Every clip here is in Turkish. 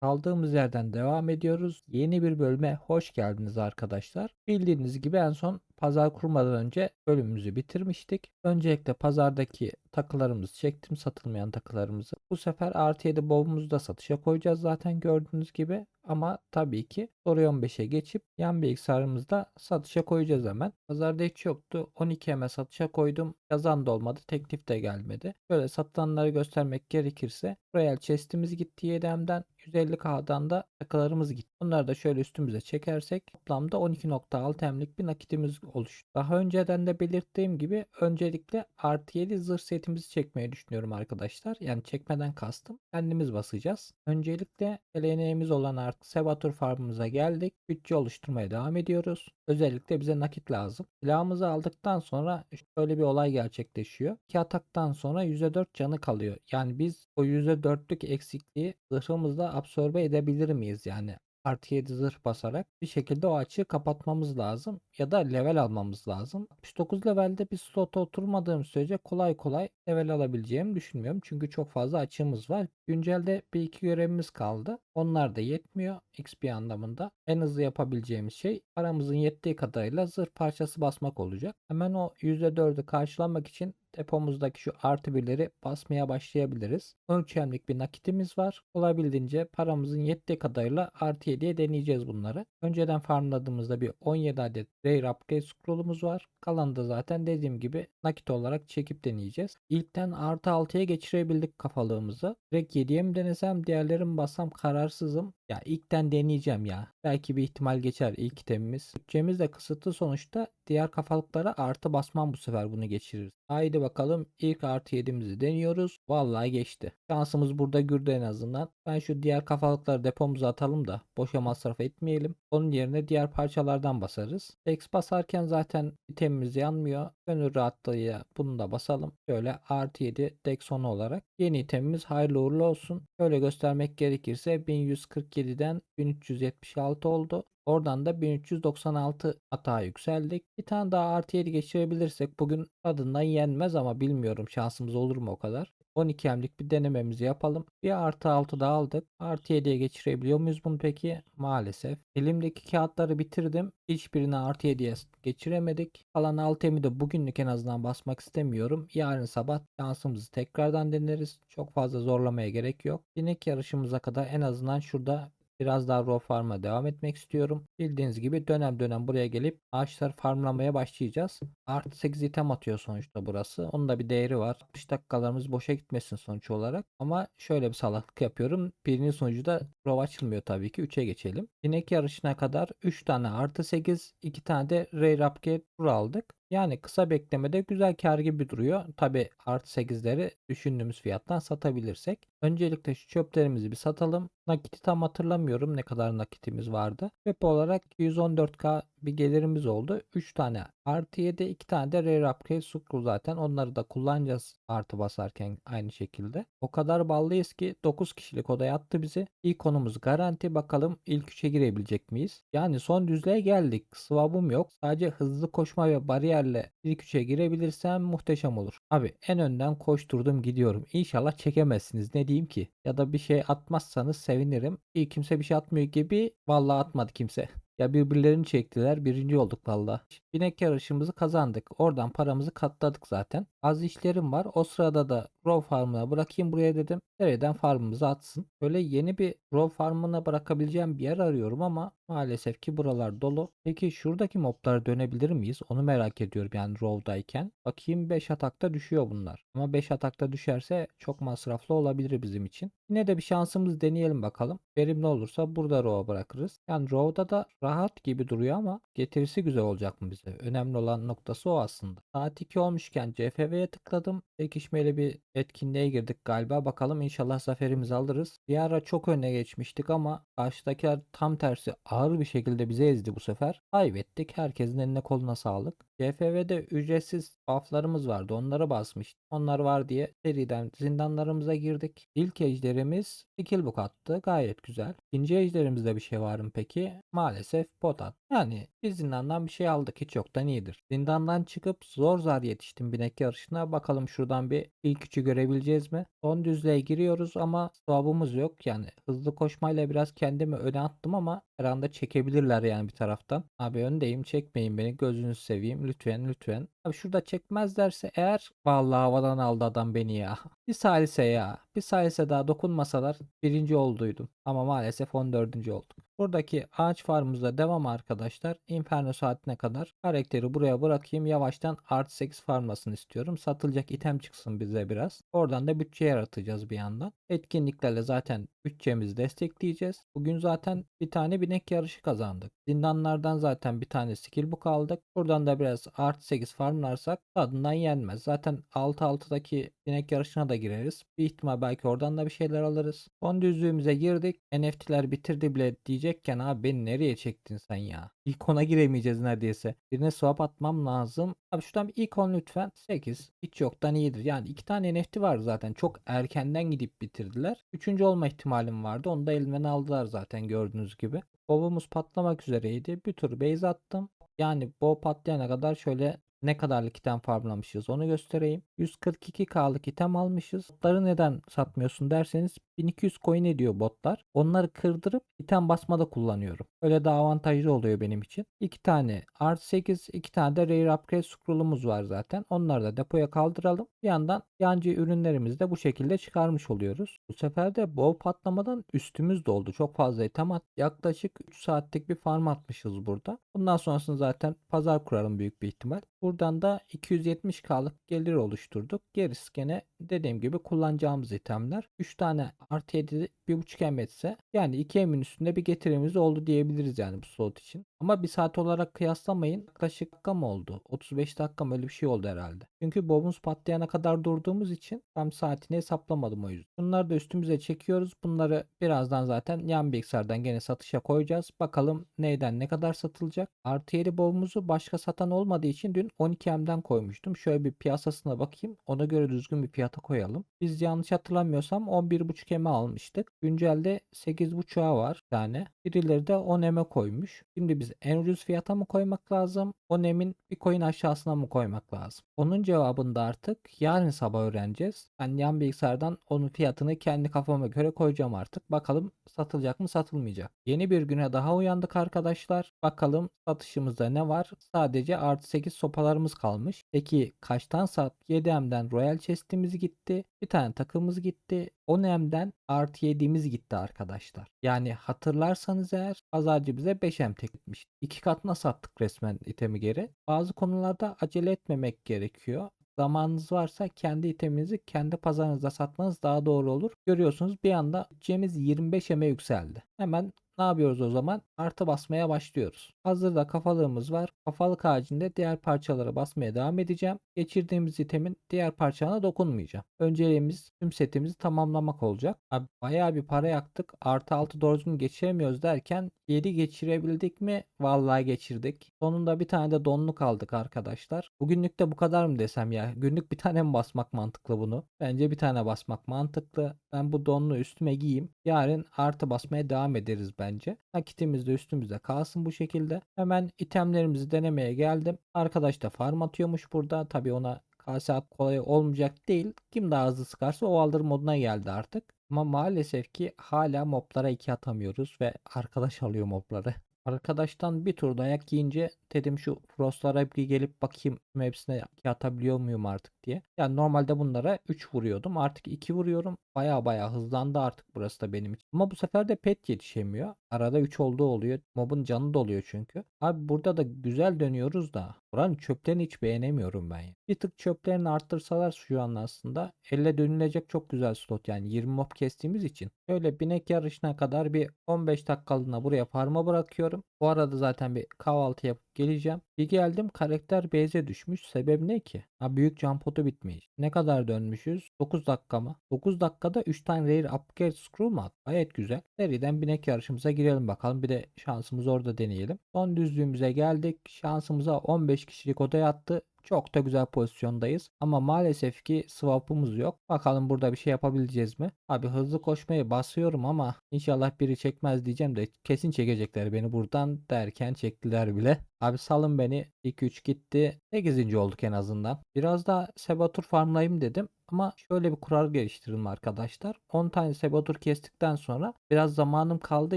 Kaldığımız yerden devam ediyoruz. Yeni bir bölüme hoş geldiniz arkadaşlar. Bildiğiniz gibi en son pazar kurmadan önce bölümümüzü bitirmiştik. Öncelikle pazardaki takılarımızı çektim satılmayan takılarımızı. Bu sefer artı 7 bobumuzu da satışa koyacağız zaten gördüğünüz gibi. Ama tabii ki Story 15'e geçip yan bilgisayarımızda satışa koyacağız hemen. Pazarda hiç yoktu. 12 hemen satışa koydum. Yazan da olmadı. Teklif de gelmedi. Böyle satılanları göstermek gerekirse Royal Chest'imiz gitti 7M'den. 150K'dan da takılarımız gitti. Bunları da şöyle üstümüze çekersek toplamda 12.6 M'lik bir nakitimiz oluştu. Daha önceden de belirttiğim gibi öncelikle artı 7 zırh setimizi çekmeyi düşünüyorum arkadaşlar. Yani çekmeden kastım. Kendimiz basacağız. Öncelikle LNE'miz olan artık Sevatur farmımıza geldik. Bütçe oluşturmaya devam ediyoruz. Özellikle bize nakit lazım. Silahımızı aldıktan sonra şöyle bir olay gerçekleşiyor. 2 ataktan sonra %4 canı kalıyor. Yani biz o %4'lük eksikliği zırhımızla absorbe edebilir miyiz? Yani artı 7 zırh basarak bir şekilde o açığı kapatmamız lazım ya da level almamız lazım. 69 levelde bir slota oturmadığım sürece kolay kolay level alabileceğimi düşünmüyorum. Çünkü çok fazla açığımız var. Güncelde bir iki görevimiz kaldı. Onlar da yetmiyor XP anlamında. En hızlı yapabileceğimiz şey paramızın yettiği kadarıyla zırh parçası basmak olacak. Hemen o %4'ü karşılamak için depomuzdaki şu artı birleri basmaya başlayabiliriz. 13 emlik bir nakitimiz var. Olabildiğince paramızın yettiği kadarıyla artı 7'ye deneyeceğiz bunları. Önceden farmladığımızda bir 17 adet Rare Upgrade Scroll'umuz var. Kalanı da zaten dediğim gibi nakit olarak çekip deneyeceğiz. İlkten artı 6'ya geçirebildik kafalığımızı. Direkt 7'ye mi denesem diğerlerini mi bassam kararsızım. Ya ilkten deneyeceğim ya. Belki bir ihtimal geçer ilk itemimiz. Bütçemiz de kısıtlı sonuçta. Diğer kafalıklara artı basmam bu sefer bunu geçiririz. Haydi bakalım ilk artı 7'mizi deniyoruz. Vallahi geçti. Şansımız burada gürdü en azından. Ben şu diğer kafalıkları depomuza atalım da boşa masraf etmeyelim. Onun yerine diğer parçalardan basarız. X basarken zaten itemimiz yanmıyor. Gönül rahatlığıyla bunu da basalım. Şöyle artı 7 dex sonu olarak. Yeni itemimiz hayırlı uğurlu olsun. Şöyle göstermek gerekirse 1147'den 1376 oldu. Oradan da 1396 hata yükseldik. Bir tane daha artı 7 geçirebilirsek bugün tadından yenmez ama bilmiyorum şansımız olur mu o kadar. 12 emlik bir denememizi yapalım. Bir artı 6 da aldık. Artı 7'ye geçirebiliyor muyuz bunu peki? Maalesef. Elimdeki kağıtları bitirdim. Hiçbirini artı 7'ye geçiremedik. Kalan 6 emi de bugünlük en azından basmak istemiyorum. Yarın sabah şansımızı tekrardan deneriz. Çok fazla zorlamaya gerek yok. Binek yarışımıza kadar en azından şurada Biraz daha raw farm'a devam etmek istiyorum. Bildiğiniz gibi dönem dönem buraya gelip ağaçları farmlamaya başlayacağız. Artı 8 item atıyor sonuçta burası. Onun da bir değeri var. 60 dakikalarımız boşa gitmesin sonuç olarak. Ama şöyle bir salaklık yapıyorum. Birinci sonucu da raw açılmıyor tabii ki. 3'e geçelim. Binek yarışına kadar 3 tane artı 8, 2 tane de rare upgrade tur aldık. Yani kısa beklemede güzel kar gibi duruyor. Tabi artı 8'leri düşündüğümüz fiyattan satabilirsek. Öncelikle şu çöplerimizi bir satalım. Nakiti tam hatırlamıyorum ne kadar nakitimiz vardı. Çöp olarak 114k bir gelirimiz oldu. 3 tane artı 7 2 tane de rare upgrade scroll zaten onları da kullanacağız artı basarken aynı şekilde. O kadar ballıyız ki 9 kişilik odaya attı bizi. İlk konumuz garanti bakalım ilk 3'e girebilecek miyiz? Yani son düzlüğe geldik. Swab'ım yok. Sadece hızlı koşma ve bariyerle ilk 3'e girebilirsem muhteşem olur. Abi en önden koşturdum gidiyorum. İnşallah çekemezsiniz ne diyeyim ki? Ya da bir şey atmazsanız sevinirim. İyi kimse bir şey atmıyor gibi. Vallahi atmadı kimse. Ya birbirlerini çektiler. Birinci olduk valla. Binek yarışımızı kazandık. Oradan paramızı katladık zaten. Az işlerim var. O sırada da Row farmına bırakayım buraya dedim. Nereden farmımızı atsın. Böyle yeni bir Row farmına bırakabileceğim bir yer arıyorum ama maalesef ki buralar dolu. Peki şuradaki moblara dönebilir miyiz? Onu merak ediyorum yani Row'dayken. Bakayım 5 atakta düşüyor bunlar. Ama 5 atakta düşerse çok masraflı olabilir bizim için. Yine de bir şansımız deneyelim bakalım. Verimli olursa burada Row'a bırakırız. Yani Row'da da rahat gibi duruyor ama getirisi güzel olacak mı bize? Önemli olan noktası o aslında. Saat 2 olmuşken CFV'ye tıkladım. Çekişmeli bir etkinliğe girdik galiba. Bakalım inşallah zaferimizi alırız. Bir ara çok öne geçmiştik ama karşıdakiler tam tersi ağır bir şekilde bize ezdi bu sefer. Kaybettik. Herkesin eline koluna sağlık. CFV'de ücretsiz bufflarımız vardı. Onları basmıştık. Onlar var diye seriden zindanlarımıza girdik. İlk ejderimiz skill book attı. Gayet güzel. İkinci ejderimizde bir şey var mı peki? Maalesef pot attı. Yani bir zindandan bir şey aldık. Hiç yoktan iyidir. Zindandan çıkıp zor zar yetiştim binek yarışına. Bakalım şuradan bir ilk üçü görebileceğiz mi? Son düzlüğe giriyoruz ama swab'ımız yok. Yani hızlı koşmayla biraz kendimi öne attım ama her anda çekebilirler yani bir taraftan. Abi öndeyim çekmeyin beni gözünüzü seveyim lütfen lütfen. Abi şurada çekmezlerse eğer vallahi havadan aldı adam beni ya. Bir salise ya. Bir salise daha dokunmasalar birinci olduydum. Ama maalesef 14. olduk. Buradaki ağaç farmımıza devam arkadaşlar. Inferno saatine kadar karakteri buraya bırakayım. Yavaştan artı 8 farmlasını istiyorum. Satılacak item çıksın bize biraz. Oradan da bütçe yaratacağız bir yandan. Etkinliklerle zaten bütçemizi destekleyeceğiz. Bugün zaten bir tane binek yarışı kazandık. Zindanlardan zaten bir tane skill book aldık. Buradan da biraz artı 8 farmlarsak tadından yenmez. Zaten 6-6'daki binek yarışına da gireriz. Bir ihtimal belki oradan da bir şeyler alırız. Son düzlüğümüze girdik. NFT'ler bitirdi bile diyecekken abi beni nereye çektin sen ya? İlk ona giremeyeceğiz neredeyse. Birine swap atmam lazım. Abi şuradan bir ilk 10 lütfen. 8. Hiç yoktan iyidir. Yani iki tane NFT var zaten. Çok erkenden gidip bitirdiler. Üçüncü olma ihtimalim vardı. Onu da elimden aldılar zaten gördüğünüz gibi. Bobumuz patlamak üzereydi. Bir tur base attım. Yani bow patlayana kadar şöyle ne kadarlık item farmlamışız onu göstereyim. 142k'lık item almışız. Botları neden satmıyorsun derseniz 1200 coin ediyor botlar. Onları kırdırıp item basmada kullanıyorum. Öyle daha avantajlı oluyor benim için. 2 tane artı 8, 2 tane de rare upgrade scroll'umuz var zaten. Onları da depoya kaldıralım. Bir yandan yancı ürünlerimizi de bu şekilde çıkarmış oluyoruz. Bu sefer de bow patlamadan üstümüz doldu. Çok fazla item at. Yaklaşık 3 saatlik bir farm atmışız burada. Bundan sonrasını zaten pazar kurarım büyük bir ihtimal. Buradan da 270k'lık gelir oluşturduk. Gerisi gene dediğim gibi kullanacağımız itemler. 3 tane artı 7 1.5 em etse yani 2 emin üstünde bir getirimiz oldu diyebiliriz yani bu slot için. Ama bir saat olarak kıyaslamayın. Yaklaşık dakika mı oldu? 35 dakika mı öyle bir şey oldu herhalde. Çünkü bobumuz patlayana kadar durduğumuz için tam saatini hesaplamadım o yüzden. Bunları da üstümüze çekiyoruz. Bunları birazdan zaten yan bilgisayardan gene satışa koyacağız. Bakalım neyden ne kadar satılacak. Artı 7 bobumuzu başka satan olmadığı için dün 12M'den koymuştum. Şöyle bir piyasasına bakayım. Ona göre düzgün bir fiyata koyalım. Biz yanlış hatırlamıyorsam 11.5M'e almıştık. Güncelde 8.5'a var bir tane. Birileri de 10M'e koymuş. Şimdi biz en ucuz fiyata mı koymak lazım? 10M'in bir coin aşağısına mı koymak lazım? Onun cevabını da artık yarın sabah öğreneceğiz. Ben yan bilgisayardan onun fiyatını kendi kafama göre koyacağım artık. Bakalım satılacak mı satılmayacak. Yeni bir güne daha uyandık arkadaşlar. Bakalım satışımızda ne var? Sadece artı 8 sopalarımız kalmış. Peki kaçtan sat? 7M'den Royal Chest'imiz gitti. Bir tane takımız gitti. 10M'den artı 7'miz gitti arkadaşlar. Yani hatırlarsanız eğer pazarcı bize 5M tekmiş. İki katına sattık resmen itemi geri. Bazı konularda acele etmemek gerekiyor zamanınız varsa kendi iteminizi kendi pazarınızda satmanız daha doğru olur. Görüyorsunuz bir anda bütçemiz 25 eme yükseldi. Hemen ne yapıyoruz o zaman? Artı basmaya başlıyoruz. Hazırda kafalığımız var. Kafalık haricinde diğer parçalara basmaya devam edeceğim. Geçirdiğimiz itemin diğer parçana dokunmayacağım. Önceliğimiz tüm setimizi tamamlamak olacak. Abi bayağı bir para yaktık. Artı 6 doğru düzgün geçiremiyoruz derken 7 geçirebildik mi? Vallahi geçirdik. Sonunda bir tane de donluk aldık arkadaşlar. Bugünlük de bu kadar mı desem ya? Günlük bir tane mi basmak mantıklı bunu? Bence bir tane basmak mantıklı. Ben bu donlu üstüme giyeyim. Yarın artı basmaya devam ederiz bence. Nakitimiz de üstümüzde kalsın bu şekilde. Hemen itemlerimizi denemeye geldim. Arkadaş da farm atıyormuş burada. Tabi ona kase kolay olmayacak değil. Kim daha hızlı sıkarsa o aldır moduna geldi artık. Ama maalesef ki hala moblara 2 atamıyoruz ve arkadaş alıyor mobları. Arkadaştan bir tur dayak yiyince dedim şu frostlara bir gelip bakayım hepsine iki atabiliyor muyum artık diye. Yani normalde bunlara 3 vuruyordum. Artık 2 vuruyorum. Baya baya hızlandı artık burası da benim için. Ama bu sefer de pet yetişemiyor. Arada 3 olduğu oluyor. Mobun canı doluyor çünkü. Abi burada da güzel dönüyoruz da. Buranın çöplerini hiç beğenemiyorum ben. Bir tık çöplerini arttırsalar şu an aslında elle dönülecek çok güzel slot yani 20 mob kestiğimiz için. Şöyle binek yarışına kadar bir 15 dakikalığına buraya farma bırakıyorum. Bu arada zaten bir kahvaltı yapıp geleceğim. Bir geldim karakter base'e düşmüş. Sebep ne ki? Ha büyük jump potu bitmiş. Ne kadar dönmüşüz? 9 dakika mı? 9 dakikada 3 tane rare upgrade scroll mu at? Gayet güzel. Seriden binek yarışımıza girelim bakalım. Bir de şansımızı orada deneyelim. Son düzlüğümüze geldik. Şansımıza 15 kişilik odaya attı. Çok da güzel pozisyondayız. Ama maalesef ki swap'ımız yok. Bakalım burada bir şey yapabileceğiz mi? Abi hızlı koşmayı basıyorum ama inşallah biri çekmez diyeceğim de kesin çekecekler beni buradan derken çektiler bile. Abi salın beni. 2-3 gitti. 8. olduk en azından. Biraz da Sebatur farmlayayım dedim. Ama şöyle bir kural geliştirdim arkadaşlar. 10 tane Sebatur kestikten sonra biraz zamanım kaldığı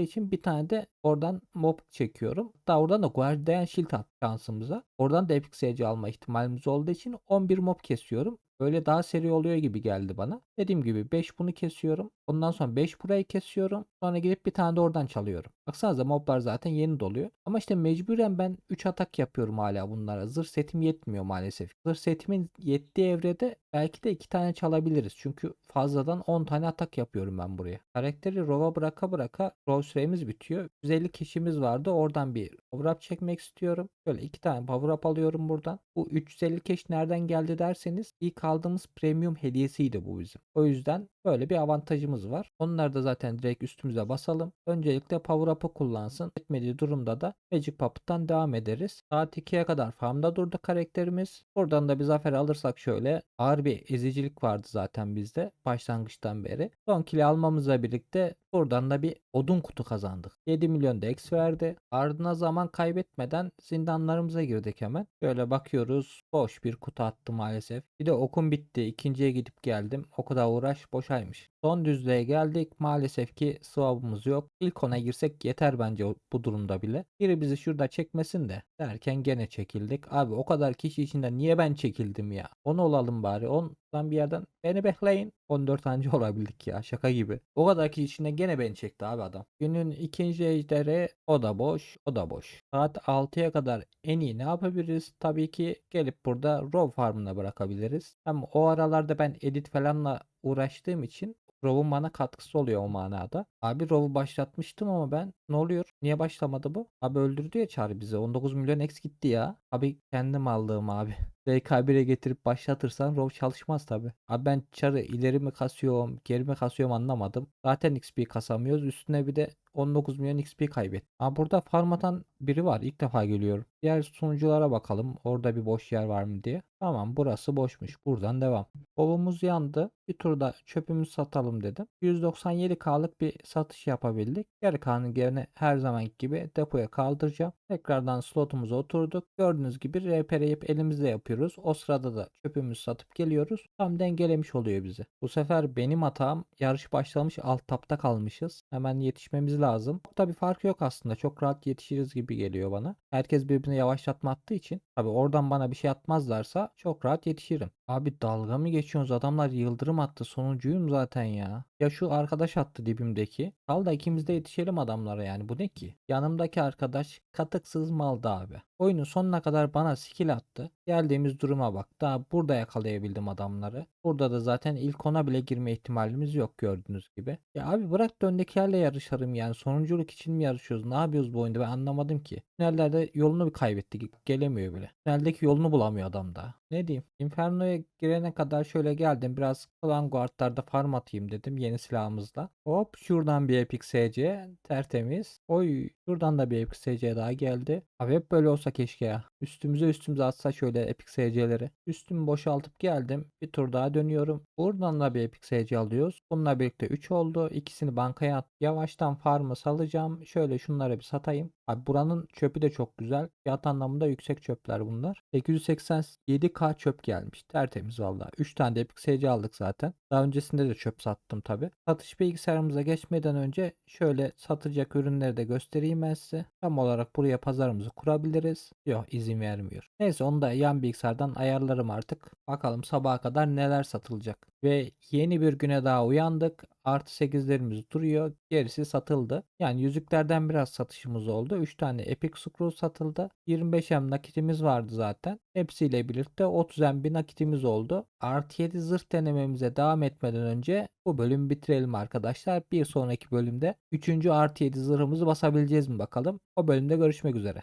için bir tane de oradan mob çekiyorum. Hatta oradan da Guardian Shield at şansımıza. Oradan da Epic SC alma ihtimalimiz olduğu için 11 mob kesiyorum. Böyle daha seri oluyor gibi geldi bana. Dediğim gibi 5 bunu kesiyorum. Ondan sonra 5 burayı kesiyorum. Sonra gidip bir tane de oradan çalıyorum. Baksanıza moblar zaten yeni doluyor. Ama işte mecburen ben 3 atak yapıyorum hala bunlara. Zırh setim yetmiyor maalesef. Zırh setimin yettiği evrede belki de 2 tane çalabiliriz. Çünkü fazladan 10 tane atak yapıyorum ben buraya. Karakteri rova bıraka bıraka rov süremiz bitiyor. 150 kişimiz vardı. Oradan bir power up çekmek istiyorum. Böyle 2 tane power up alıyorum buradan. Bu 350 keş nereden geldi derseniz ilk aldığımız premium hediyesiydi bu bizim. O yüzden böyle bir avantajımız var. Onları da zaten direkt üstümüze basalım. Öncelikle power up'ı kullansın. Etmediği durumda da Magic Puppet'tan devam ederiz. Saat 2'ye kadar farmda durdu karakterimiz. Buradan da bir zafer alırsak şöyle ağır bir ezicilik vardı zaten bizde başlangıçtan beri. Son kili almamızla birlikte buradan da bir odun kutu kazandık. 7 milyon da X verdi. Ardına zaman kaybetmeden zindanlarımıza girdik hemen. Şöyle bakıyoruz. Boş bir kutu attı maalesef. Bir de okum bitti. İkinciye gidip geldim. O kadar uğraş boşaymış. Son düzlüğe geldik. Maalesef ki swab'ımız yok. İlk ona girsek yeter bence bu durumda bile. Biri bizi şurada çekmesin de derken gene çekildik. Abi o kadar kişi içinde niye ben çekildim ya? Onu olalım bari. Ondan bir yerden beni bekleyin. 14 anca olabildik ya şaka gibi. O kadar kişi içinde gene beni çekti abi adam. Günün ikinci ejderi o da boş o da boş. Saat 6'ya kadar en iyi ne yapabiliriz? Tabii ki gelip burada Row Farm'ına bırakabiliriz. Hem o aralarda ben edit falanla uğraştığım için Row'un bana katkısı oluyor o manada. Abi Row'u başlatmıştım ama ben ne oluyor? Niye başlamadı bu? Abi öldürdü ya Çağrı bizi. 19 milyon X gitti ya. Abi kendim aldığım abi. DK1'e getirip başlatırsan Row çalışmaz tabi. Abi ben Çar'ı ileri mi kasıyorum, geri mi kasıyorum anlamadım. Zaten XP kasamıyoruz. Üstüne bir de 19 milyon XP kaybet. Aa burada farm atan biri var. İlk defa görüyorum. Diğer sunuculara bakalım. Orada bir boş yer var mı diye. Tamam burası boşmuş. Buradan devam. Kovumuz yandı. Bir turda çöpümüzü satalım dedim. 197K'lık bir satış yapabildik. Geri kalanı gene her zamanki gibi depoya kaldıracağım. Tekrardan slotumuza oturduk. Gördüğünüz gibi RPR'yip elimizde yapıyoruz. O sırada da çöpümüzü satıp geliyoruz. Tam dengelemiş oluyor bizi. Bu sefer benim hatam yarış başlamış alt tapta kalmışız. Hemen yetişmemiz lazım. Tabi fark yok aslında. Çok rahat yetişiriz gibi geliyor bana. Herkes birbirine yavaşlatma attığı için. Tabi oradan bana bir şey atmazlarsa çok rahat yetişirim. Abi dalga mı geçiyorsunuz? Adamlar yıldırım attı. Sonuncuyum zaten ya. Ya şu arkadaş attı dibimdeki. Kal da ikimiz de yetişelim adamlara yani. Bu ne ki? Yanımdaki arkadaş katıksız maldı abi. Oyunun sonuna kadar bana skill attı. Geldiğimiz duruma bak. Daha burada yakalayabildim adamları. Burada da zaten ilk ona bile girme ihtimalimiz yok gördüğünüz gibi. Ya abi bırak da öndekilerle yarışalım yani. Sonunculuk için mi yarışıyoruz? Ne yapıyoruz bu oyunda ben anlamadım ki. Tünellerde yolunu bir kaybettik. Gelemiyor bile. Tüneldeki yolunu bulamıyor adam da. Ne diyeyim? Inferno'ya girene kadar şöyle geldim. Biraz Clan Guard'larda farm atayım dedim yeni silahımızla. Hop şuradan bir Epic SC tertemiz. Oy şuradan da bir Epic SC daha geldi. Abi hep böyle olsa keşke ya. Üstümüze üstümüze atsa şöyle Epic SC'leri. Üstümü boşaltıp geldim. Bir tur daha dönüyorum. Buradan da bir Epic SC alıyoruz. Bununla birlikte 3 oldu. İkisini bankaya at. Yavaştan farmı salacağım. Şöyle şunları bir satayım. Abi buranın çöpü de çok güzel. Fiyat anlamında yüksek çöpler bunlar. 887k çöp gelmiş. Tertemiz valla. 3 tane de Epic SC aldık zaten. Daha öncesinde de çöp sattım tabi. Satış bilgisayarımıza geçmeden önce şöyle satacak ürünleri de göstereyim ben size. Tam olarak buraya pazarımızı kurabiliriz. Yok izin vermiyor. Neyse onu da yan bilgisayardan ayarlarım artık. Bakalım sabaha kadar neler satılacak. Ve yeni bir güne daha uyandık. Artı 8'lerimiz duruyor. Gerisi satıldı. Yani yüzüklerden biraz satışımız oldu. 3 tane Epic Scroll satıldı. 25M nakitimiz vardı zaten. Hepsiyle birlikte 30M bir nakitimiz oldu. Artı 7 zırh denememize devam etmeden önce bu bölümü bitirelim arkadaşlar. Bir sonraki bölümde 3. artı 7 zırhımızı basabileceğiz mi bakalım. O bölümde görüşmek üzere.